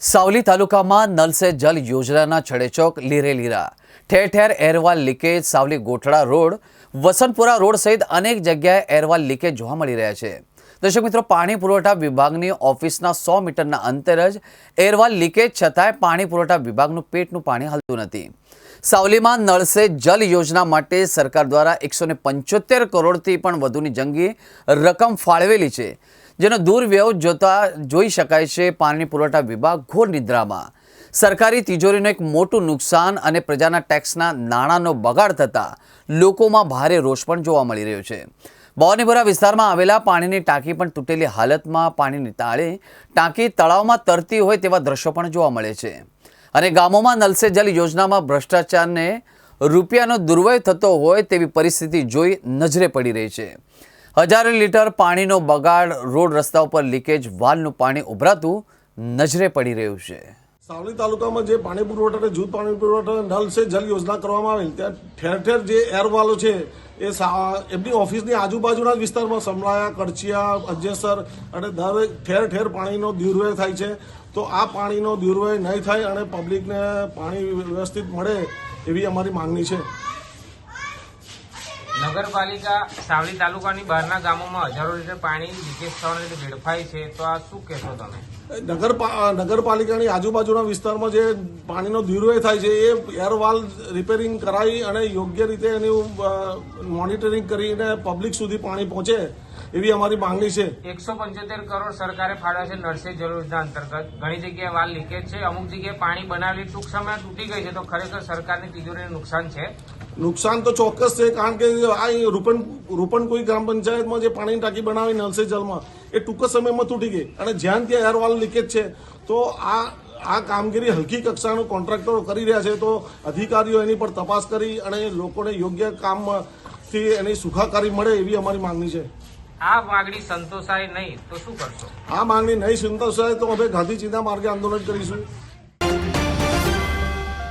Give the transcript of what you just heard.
સાવલી તાલુકામાં નલ સે જલ યોજનાના છડેચોક લીરા. ઠેર ઠેર air valve leakage Savli Gothda road, Vasantpura road સહિત અનેક જગ્યાએ એરવાલ લીકેજ જોવા મળી રહ્યા છે. દર્શક મિત્રો, પાણી પુરવઠા વિભાગની ઓફિસના સો મીટરના અંતર જ એરવાલ લીકેજ છતાંય પાણી પુરવઠા વિભાગનું પેટનું પાણી હલતું નથી. સાવલીમાં નળ સે જલ યોજના માટે સરકાર દ્વારા એકસો પંચોતેર કરોડથી પણ વધુની જંગી રકમ ફાળવેલી છે. જેનો દુર્વ્યવ જોતા જોઈ શકાય છે પાણી પુરવઠા વિભાગ ઘોર નિદ્રામાં. સરકારી તિજોરીનું એક મોટું નુકસાન અને પ્રજાના ટેક્સના નાણાંનો બગાડ થતાં લોકોમાં ભારે રોષ પણ જોવા મળી રહ્યો છે. ભવાનીપુરા વિસ્તારમાં આવેલા પાણીની ટાંકી પણ તૂટેલી હાલતમાં પાણીની તાળે ટાંકી તળાવમાં તરતી હોય તેવા દ્રશ્યો પણ જોવા મળે છે. અને ગામોમાં નલ જલ યોજનામાં ભ્રષ્ટાચારને રૂપિયાનો દુર્વ્યય થતો હોય તેવી પરિસ્થિતિ જોઈ નજરે પડી રહી છે. હજારો લીટર પાણીનો બગાડ, રોડ રસ્તા ઉપર લીકેજ, વાલનું પાણી ઉભરાતું નજરે પડી રહ્યું છે. સાવલી તાલુકામાં જે પાણી પુરવઠા જૂથ પાણી પુરવઠા નલ સે જલ યોજના કરવામાં આવેલ, ત્યાં ઠેર ઠેર જે એરવાલો છે એ એમની ઓફિસની આજુબાજુના જ વિસ્તારમાં સમલાયા, કરચિયા અજેસર અને દરેક ઠેર ઠેર પાણીનો દુર્વ્યય થાય છે. તો આ પાણીનો દુર્વ્યય નહીં થાય અને પબ્લિકને પાણી વ્યવસ્થિત મળે એવી અમારી માંગણી છે. નગરપાલિકા સાવલી તાલુકાની બહારના ગામોમાં હજારો લીટર પાણી લીકેજ થવાને લીધે વેડફાય છે. તો આ શું કહેશો તમે? નગરપા નગરપાલિકાની આજુબાજુના વિસ્તારમાં જે પાણીનો દુર્વ્યય થાય છે એ એરવાલ રિપેરિંગ કરાવી અને યોગ્ય રીતે એનું મોનિટરિંગ કરીને પબ્લિક સુધી પાણી પહોંચે એવી અમારી માંગણી છે. એકસો પંચોતેર કરોડ સરકારે ફાળવ્યા છે નળસે જલ અંતર્ગત. ઘણી જગ્યાએ વાલ લીકેજ છે. અમુક જગ્યાએ પાણી બનાવેલી ટૂંક સમયમાં તૂટી ગઈ છે. તો ખરેખર સરકારની તિજોરીને નુકસાન છે. નુકસાન તો ચોક્કસ છે કારણ કે આ રૂપણ રૂપનકુઈ ગ્રામ પંચાયતમાં જે પાણીની ટાંકી બનાવી નલસે જલમાં એ ટૂંક સમયમાં તૂટી ગઈ. અને જ્યાં ત્યાં એરવાલ લીકેજ છે તો આ આ કામગીરી હલકી કક્ષાનું કોન્ટ્રાક્ટરો કરી રહ્યા છે તો અધિકારીઓ એની પર તપાસ કરી અને લોકોને યોગ્ય કામથી એની સુખાકારી મળે એવી અમારી માંગણી છે. આ માંગણી સંતોષાય નહીં તો શું કરશો? આ માંગણી નહીં સંતોષાય તો અમે ગાંધી ચિંતા માર્ગે આંદોલન કરીશું.